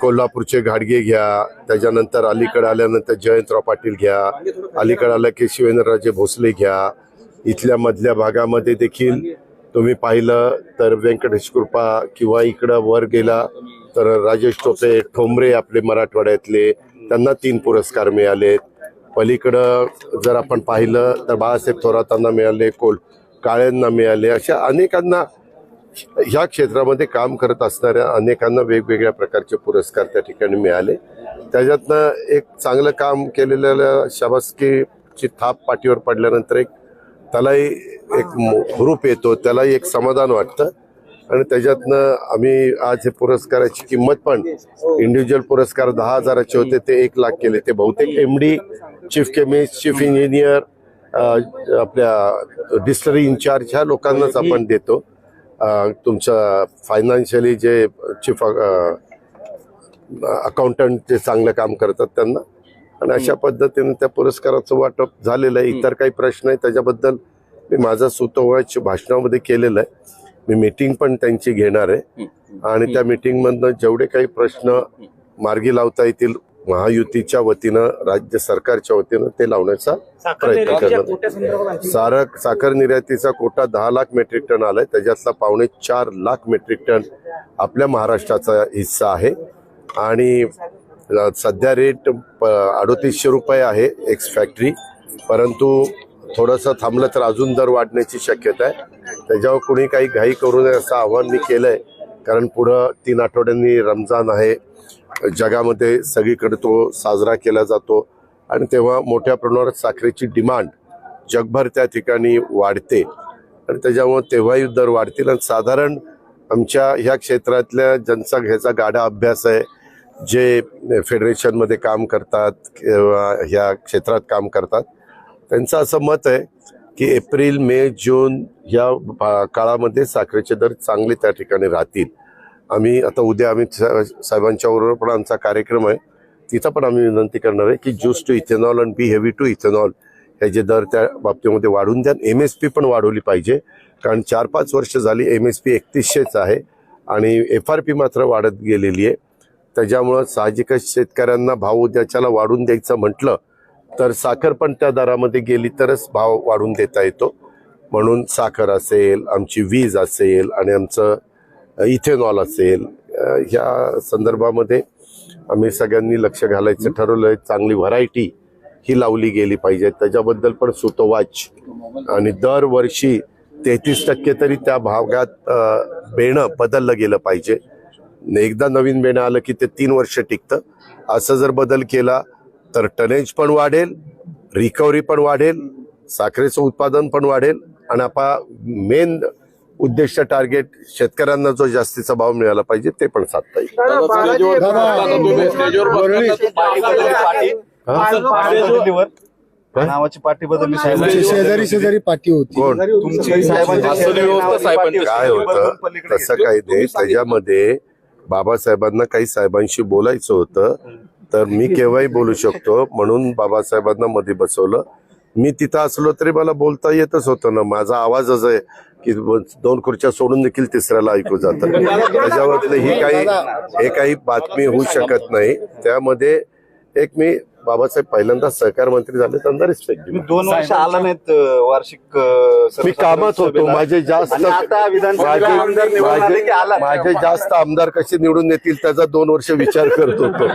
कोल्हापूरचे घाडगे घ्या त्याच्यानंतर अलीकडे आल्यानंतर जयंतराव पाटील घ्या अलीकडे आलं की शिवेंद्रराजे भोसले घ्या. इथल्या मधल्या भागामध्ये देखील तुम्ही पाहिलं तर व्यंकटेश कृपा किंवा इकडं वर गेला तर राजेश टोपे ठोंबरे आपले मराठवाड्यातले त्यांना तीन पुरस्कार मिळाले. पलीकडं जर आपण पाहिलं तर बाळासाहेब थोरातांना मिळाले कोल काळ्यांना मिळाले अशा अनेकांना ह्या क्षेत्रामध्ये काम करत असणाऱ्या अनेकांना वेगवेगळ्या प्रकारचे पुरस्कार त्या ठिकाणी मिळाले. त्याच्यातनं एक चांगलं काम केलेल्या शाबासकीची थाप पाठीवर पडल्यानंतर एक त्यालाही एक मो- हुरूप येतो त्यालाही एक समाधान वाटतं. आणि त्याच्यातनं आम्ही आज हे पुरस्काराची किंमत पण इंडिव्हिज्युअल पुरस्कार दहा हजाराचे होते ते एक लाख केले. ते बहुतेक M D chief chemist chief engineer आपल्या डिस्टरी इन्चार्ज ह्या लोकांनाच आपण देतो. तुमचं फायनान्शियली जे चीफ अकाउंटंट जे चांगलं काम करतात त्यांना. आणि अशा पद्धतीने त्या पुरस्काराचं वाटप झालेलं आहे. इतर काही प्रश्न आहे त्याच्याबद्दल मी माझा सुतोवाच भाषणामध्ये केलेलं आहे. मी मीटिंग पण त्यांची घेणार आहे. आणि त्या मीटिंगमधनं जेवढे काही प्रश्न मार्गी लावता येतील महायुतीच्या वतीनं राज्य सरकारच्या वतीनं ते लावण्याचा प्रयत्न करणार. सार साखर निर्यातीचा कोटा दहा लाख मेट्रिक टन आलाय. त्याच्यातला पावणे चार लाख मेट्रिक टन आपल्या महाराष्ट्राचा हिस्सा आहे. आणि सध्या रेट अडोतीसशे रुपये आहे एक्स फॅक्टरी. परंतु थोडंसं थांबलं तर अजून दर वाढण्याची शक्यता आहे. त्याच्यावर कुणी काही घाई करू नये असं आव्हान मी केलंय. कारण पुढं तीन आठवड्यांनी रमजान आहे. जगामध्ये सगळीकडे तो साजरा केला जातो. आणि तेव्हा मोठ्या प्रमाणात साखरेची डिमांड जगभर त्या ठिकाणी वाढते. आणि त्याच्यामुळे तेव्हाही दर वाढतील. आणि साधारण आमच्या ह्या क्षेत्रातल्या ज्यांचा ह्याचा गाडा अभ्यास आहे. जे फेडरेशनमध्ये काम करतात किंवा ह्या क्षेत्रात काम करतात. त्यांचं असं मत आहे की एप्रिल मे जून या काळामध्ये साखरेचे दर चांगले त्या ठिकाणी राहतील. आम्ही आता उद्या आम्ही सा- साहेबांच्या बरोबर पण आमचा कार्यक्रम आहे. तिथं पण आम्ही विनंती करणार आहे की ज्यूस टू इथेनॉल आणि बी हेवी टू इथेनॉल ह्याचे दर त्या बाबतीमध्ये वाढून द्या. एम एस पी पण वाढवली पाहिजे. कारण चार पाच वर्ष झाली एम एस पी एकतीसशेच आहे आणि एफ आर पी मात्र वाढत गेलेली आहे. त्याच्यामुळं साहजिकच शेतकऱ्यांना भाव उद्याच्याला वाढून द्यायचं म्हटलं तर साखर पण त्या दरामध्ये गेली तरच भाव वाढून देता येतो. म्हणून साखर असेल आमची वीज असेल आणि आमचं इथेनॉल असेल. ह्या संदर्भामध्ये आम्ही सगळ्यांनी लक्ष घालायचं ठरवलंय. चांगली व्हरायटी ही लावली गेली पाहिजे. त्याच्याबद्दल पण सुतोवाच. आणि दरवर्षी तेहतीस टक्के तरी त्या भागात बेणं बदललं गेलं पाहिजे. एकदा नवीन बेणं आलं की ते तीन वर्ष टिकतं. असं जर बदल केला तर टनेज पण वाढेल रिकव्हरी पण वाढेल साखरेचं उत्पादन पण वाढेल. आणि आपा मेन उद्दिष्ट टार्गेट शेतकऱ्यांना जो जास्तीचा भाव मिळाला पाहिजे ते पण साधता येईल. नावाची पाठी बदलली शेजारी शेजारी पाठी होती. काय होती. तसं. काही नाही. त्याच्यामध्ये बाबासाहेबांना काही साहेबांशी बोलायचं होतं तर मी केव्हाही बोलू शकतो. म्हणून बाबासाहेबांना मध्ये बसवलं. मी तिथं असलो तरी मला बोलता येतच होतं ना. माझा आवाजच आहे की दोन खुर्च्या सोडून देखील तिसऱ्याला ऐकू जातं. त्याच्यावरती ही काही हे काही बातमी होऊ शकत नाही. त्यामध्ये एक मी बाबासाहेब पहिल्यांदा सहकार मंत्री झाले त्यांना रिस्पेक्ट दिली दोन वर्ष आला नाहीत वार्षिक मी कामात होतो. माझे जास्त. माझे जास्त आमदार कसे निवडून येतील त्याचा दोन वर्ष विचार करत होतो.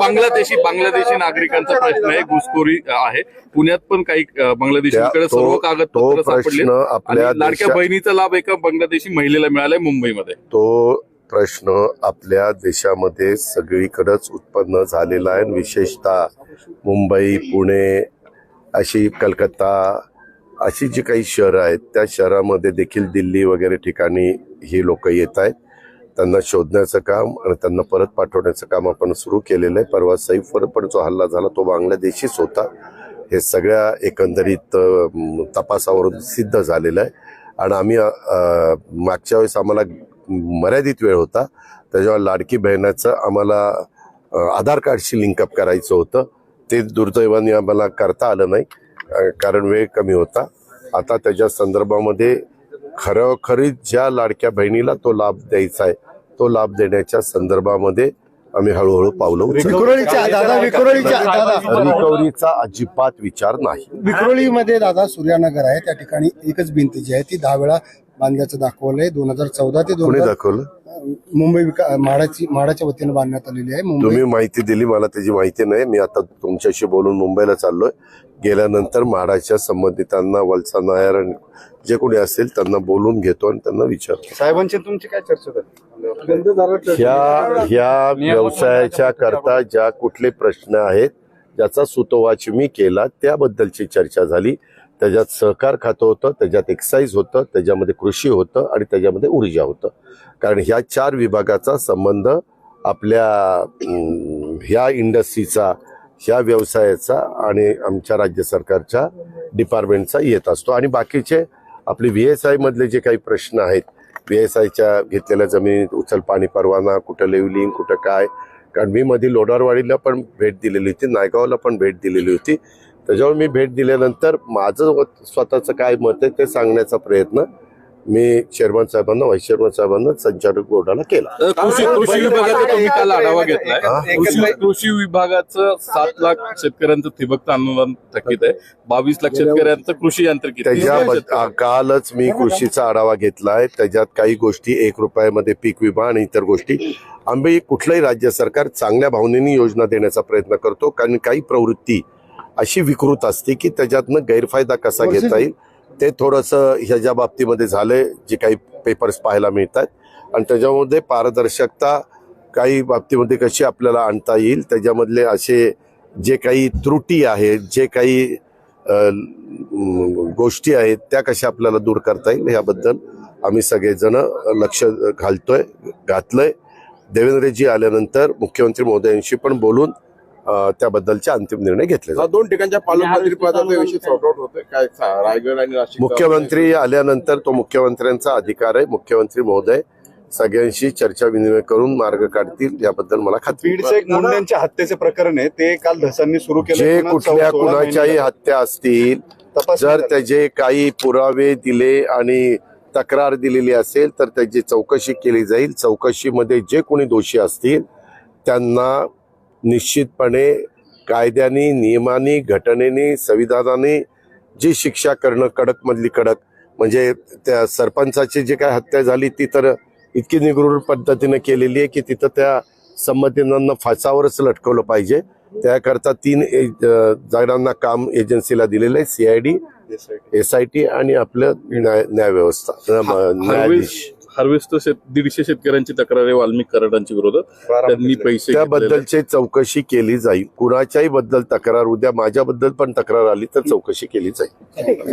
बांगलादेशी बांगलादेशी नागरिकांचा प्रश्न आहे घुसखोरी आहे. पुण्यात पण काही बांगलादेशींकडे सर्व कागदपत्र तो सापडले. प्रश्न आपल्या लाडक्या बहिणीचा लाभ एका बांगलादेशी महिलेला मिळालाय मुंबईमध्ये. तो प्रश्न आपल्या देशामध्ये सगळीकडंच उत्पन्न झालेला आहे. विशेषतः मुंबई पुणे अशी कलकत्ता अशी जी काही शहरं आहेत त्या शहरामध्ये देखील दिल्ली वगैरे ठिकाणी ही लोक येत आहेत. त्यांना शोधण्याचं काम आणि त्यांना परत पाठवण्याचं काम आपण सुरू केलेलं आहे. परवा सैफवर पण जो हल्ला झाला तो बांगलादेशीच होता. हे सगळ्या एकंदरीत तपासावरून सिद्ध झालेलं आहे. आणि आम्ही मागच्या वेळेस आम्हाला मर्यादित वेळ होता. त्याच्यावर लाडकी बहिणाचं आम्हाला आधार कार्डशी लिंकअप करायचं होतं. ते दुर्दैवाने आम्हाला करता आलं नाही. कारण वेळ कमी होता. आता त्याच्या संदर्भामध्ये खरोखरी ज्या लाडक्या बहिणीला तो लाभ द्यायचा आहे तो लाभ देण्याच्या संदर्भामध्ये आम्ही हळूहळू पावलं रिकव्हरीचा अजिबात विचार नाही. विक्रोळीमध्ये दादा सूर्यानगर आहे. त्या ठिकाणी एकच भिंत जी आहे. ती दहा वेळा बांधल्याचं दाखवलंय. दोन हजार चौदा ते दोन कोणी हजार दाखवलं? मुंबई विका म्हाडाची म्हाडाच्या वतीनं बांधण्यात आलेली आहे. मुंबई तुम्ही माहिती दिली मला त्याची माहिती नाही. मी आता तुमच्याशी बोलून मुंबईला चाललोय. गेल्यानंतर म्हाडाच्या संबंधितांना वलसा नायर आणि जे कोणी असेल त्यांना बोलून घेतो आणि त्यांना विचारतो. साहेबांची तुमची काय चर्चा झाली ह्या ह्या व्यवसायाच्या करता ज्या कुठले प्रश्न आहेत ज्याचा सुतोवाच मी केला त्याबद्दलची चर्चा झाली. त्याच्यात सहकार खातं होतं त्याच्यात एक्साईज होतं त्याच्यामध्ये कृषी होतं आणि त्याच्यामध्ये ऊर्जा होतं. कारण ह्या चार विभागाचा संबंध आपल्या ह्या इंडस्ट्रीचा ह्या व्यवसायाचा आणि आमच्या राज्य सरकारच्या डिपार्टमेंटचा येत असतो. आणि बाकीचे आपले व्ही एस आयमधले जे काही प्रश्न आहेत व्ही एस आयच्या घेतलेल्या जमिनीत उचल पाणी परवाना कुठं लेवलिंग कुठं काय? कारण मी मध्ये लोणारवाडीला पण भेट दिलेली होती नायगावला पण भेट दिलेली होती. त्याच्यावर मी भेट दिल्यानंतर माझं स्वतःचं काय मत आहे ते सांगण्याचा प्रयत्न मी चेअरमन साहेबांना व्हाईस चेअरमन साहेबांना संचालक बोर्डाला केला. कृषी कृषी विभागाचा तुम्ही काल आढावा घेतलाय. एक- कृषी कृषी विभागाचं सात लाख शेतकऱ्यांचं ठिबक अनुदान थकीत आहे. बावीस लाख शेतकऱ्यांचं कृषी यांत्रिकी त्याच्या कालच मी कृषीचा आढावा घेतलाय. त्याच्यात काही गोष्टी एक रुपयामध्ये पीक विमा आणि इतर गोष्टी. आम्ही कुठलंही राज्य सरकार चांगल्या भावनेने योजना देण्याचा प्रयत्न करतो. कारण काही प्रवृत्ती अशी विकृत असते की त्याच्यातनं गैरफायदा कसा घेता येईल? ते थोडंसं ह्याच्या बाबतीमध्ये झालंय जे काही पेपर्स पाहायला मिळतात. आणि त्याच्यामध्ये पारदर्शकता काही बाबतीमध्ये कशी आपल्याला आणता येईल त्याच्यामधले असे जे काही त्रुटी आहेत जे काही गोष्टी आहेत त्या कशा आपल्याला दूर करता येईल याबद्दल आम्ही सगळेजण लक्ष घालतोय घातलंय. देवेंद्रजी आल्यानंतर मुख्यमंत्री महोदयांशी पण बोलून त्याबद्दलचे अंतिम निर्णय घेतले. दोन ठिकाणच्या पालकमंत्री पदाचा विषय सॉर्ट आउट होतोय. काय रायगड आणि नाशिक मुख्यमंत्री आल्यानंतर तो मुख्यमंत्र्यांचा अधिकार आहे. मुख्यमंत्री महोदय सगळ्यांशी चर्चा विनिमय करून मार्ग काढतील याबद्दल मला खात्री मुंड्यांच्या हत्येचे प्रकरण आहे. ते काल धसांनी सुरू केलं. जे कुठल्या कुणाच्याही हत्या असतील तपास जर. त्याचे काही पुरावे दिले आणि तक्रार दिलेली असेल तर त्याची चौकशी केली जाईल. चौकशीमध्ये जे कोणी दोषी असतील त्यांना निश्चितपणे कायद्याने नियमाने घटनेने संविधानाने जी शिक्षा करणं कडक मधली कडक म्हणजे त्या सरपंचाची जी काय हत्या झाली ती तर इतकी निगृढ पद्धतीने केलेली आहे की तिथं त्या संबंधितांना फासावरच लटकवलं पाहिजे. त्याकरता तीन जणांना काम एजन्सीला दिलेलं आहे सीआयडी एस आय टी. आणि आपलं न्याय न्याय व्यवस्था अ, म- न्यायाधीश. हार्वेस्ट शेत दीडशे शेतकऱ्यांची तक्रार आहे वाल्मिक कराडांच्या विरोधात. त्यांनी पैसे. त्याबद्दलची चौकशी केली जाईल. कुणाच्याही बद्दल तक्रार उद्या माझ्याबद्दल पण तक्रार आली तर चौकशी केली जाईल.